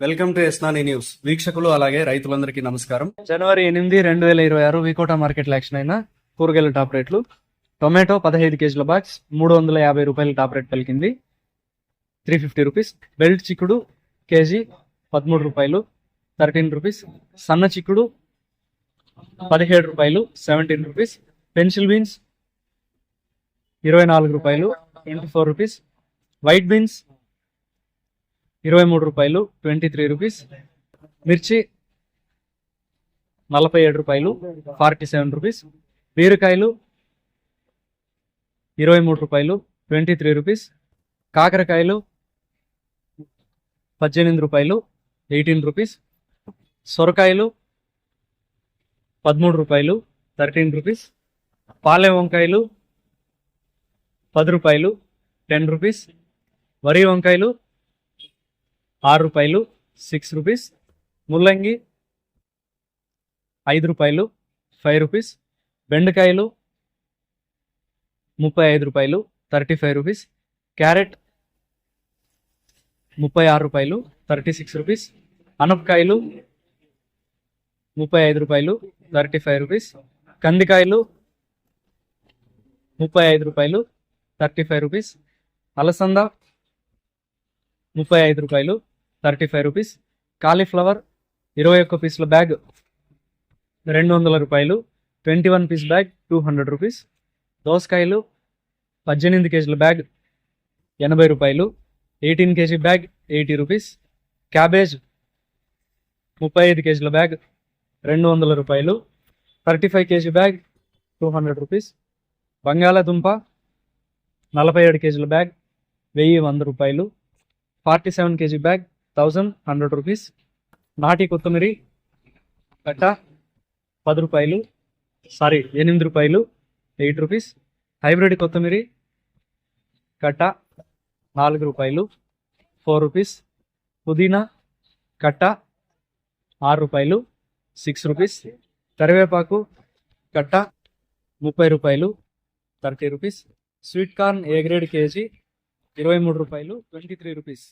Welcome to ఎస్నాని news. వీక్షకులు అలాగే రైతులందరికీ నమస్కారం. జనవరి ఎనిమిది రెండు వేల ఇరవై ఆరు వికోట మార్కెట్ యాక్షన్ అయిన కూరగాయల టాప్ రేట్లు. టొమాటో పదహైదు కేజీల బాక్స్ మూడు వందల యాభై రూపాయల టాప్ రేట్ పలికింది. Three fifty rupees. బెల్ట్ చిక్కుడు కేజీ పదమూడు రూపాయలు. Thirteen rupees. సన్న చిక్కుడు పదిహేడు రూపాయలు. Seventeen rupees. పెన్సిల్ బీన్స్ ఇరవై నాలుగు రూపాయలు. Twenty four rupees. White beans ఇరవై మూడు రూపాయలు ట్వంటీ త్రీ రూపీస్. మిర్చి నలభై ఏడు రూపాయలు ఫార్టీ సెవెన్ రూపీస్. బీరకాయలు ఇరవై మూడు రూపాయలు ట్వంటీ త్రీ రూపీస్. కాకరకాయలు పద్దెనిమిది రూపాయలు ఎయిటీన్ రూపీస్. సొరకాయలు పదమూడు రూపాయలు థర్టీన్ రూపీస్. పాలెం వంకాయలు పది రూపాయలు టెన్ రూపీస్. వరి వంకాయలు ఆరు రూపాయలు సిక్స్ రూపీస్ ముల్లంగి ఐదు రూపాయలు ఫైవ్ రూపీస్ బెండకాయలు ముప్పై ఐదు రూపాయలు థర్టీ ఫైవ్ రూపీస్ క్యారెట్ ముప్పై ఆరు రూపాయలు థర్టీ సిక్స్ రూపీస్ అనపకాయలు ముప్పై ఐదు రూపాయలు థర్టీ ఫైవ్ రూపీస్ కందికాయలు ముప్పై ఐదు రూపాయలు థర్టీ ఫైవ్ రూపీస్ అలసంద ముప్పై ఐదు రూపాయలు థర్టీ ఫైవ్ రూపీస్. కాలీఫ్లవర్ ఇరవై ఒక్క పీసుల బ్యాగ్ రెండు వందల రూపాయలు. Twenty one piece bag two hundred rupees. దోసకాయలు పద్దెనిమిది కేజీల బ్యాగ్ ఎనభై రూపాయలు. Eighteen kg bag eighty rupees. Cabbage ముప్పై ఐదు కేజీల బ్యాగ్ రెండు వందల రూపాయలు. Thirty five kg bag two hundred rupees. బంగాళాదుంప నలభై ఏడు కేజీల బ్యాగ్ వెయ్యి వంద రూపాయలు. Forty seven kg bag thousand hundred rupees. నాటి కొత్తిమీరి కట్ట పది రూపాయలు సారీ ఎనిమిది రూపాయలు ఎయిట్ రూపీస్. హైబ్రిడ్ కొత్తిమీరి కట్ట నాలుగు రూపాయలు ఫోర్ రూపీస్. పుదీనా కట్ట ఆరు రూపాయలు సిక్స్ రూపీస్. కరివేపాకు కట్ట ముప్పై రూపాయలు thirty rupees. Sweet corn A grade kg ఇరవై మూడు రూపాయలు ట్వంటీ త్రీ రూపీస్.